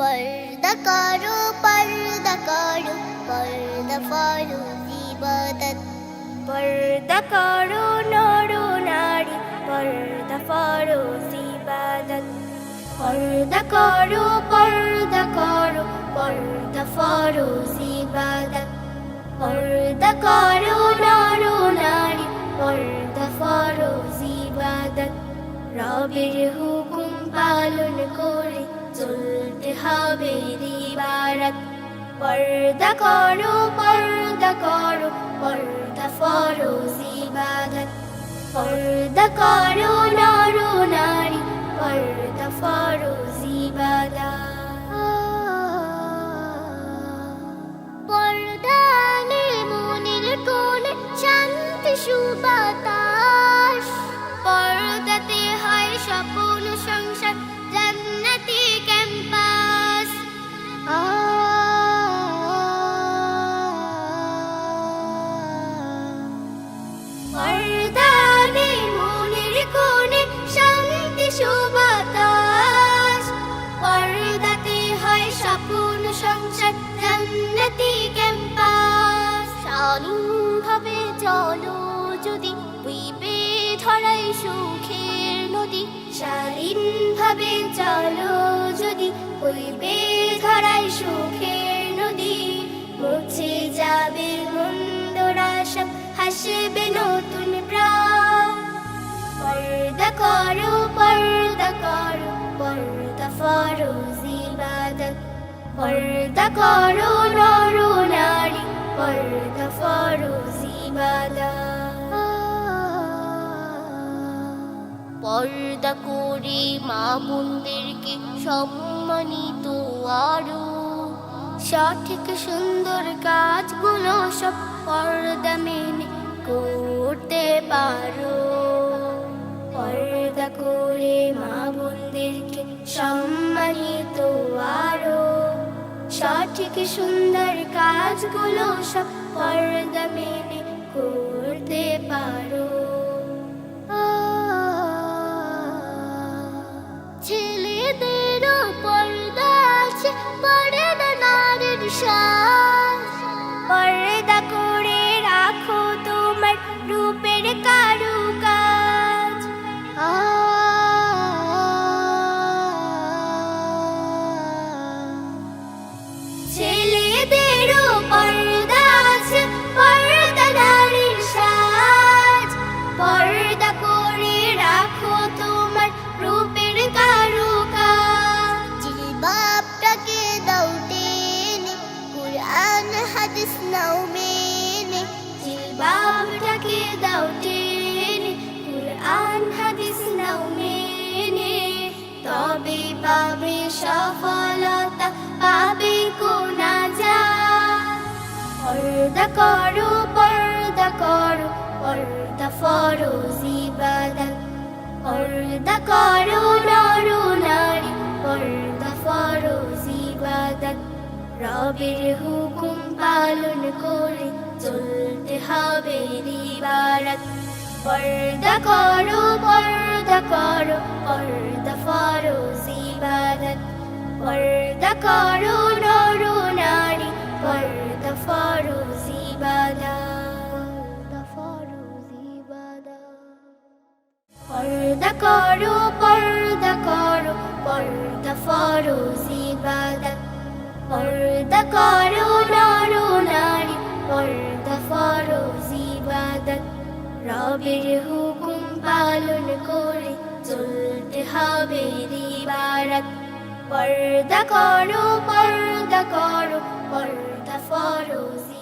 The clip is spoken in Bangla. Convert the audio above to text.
পর্দা করো পর্দা করো, পর্দা ফলো ইবাদত পর্দা করো নর নারী, পর্দা ফলো ইবাদত পর্দা করো পর্দা করো, পর্দা ফলো ইবাদত পর্দা করো নর নারী, পর্দা ফলো ইবাদত রবের হুকুম পালন করে চলতে হবে দিবারাত। পর্দা করো পর্দা করো, পর্দা ফরজ ইবাদত। পর্দা করো নর নারী, পর্দা ফরজ ইবাদত। পর্দানে মনের কোণে শান্তি সুবাতাস মনের কোণে শান্তি পর্দাতে হয় স্বাধীনভাবে চলো যদি ধরাই সুখের নদী। চলো যদি ধরাই সুখের পর্দা করো, পর্দা পর্দা নর পর্দা পর্দা করে মা বোনদেরকে সম্মানিত আরও। সঠিক সুন্দর কাজগুলো সব পর্দা মেনে করতে পারো। করে মা বোনদেরকে সম্মানিত আরও। সঠিক সুন্দর কাজগুলো সব পর্দা মেনে করতে পারো। তবে পাবে সফলতা, পাবে কোনা যা। পর্দা করো পর্দা করো, পর্দা ফরজ ইবাদত পর্দা করো, নর নারী, পর্দা ফরজ ইবাদত রবের হুকুম পালন করে চলতে হবে দিবারাত। পর্দা করো পর্দা করো পর্দা ফরজ ইবাদত পর্দা করো নর নারী পর্দা ফরজ পর্দা করো পর্দা করো পর্দা ফরজ ইবাদত পর্দা করো নর নারী পর্দা ফরজ ইবাদত রবের হুকুম হবে দিবারাত পর্দা করো পর্দা করো পর্দা ফরজ।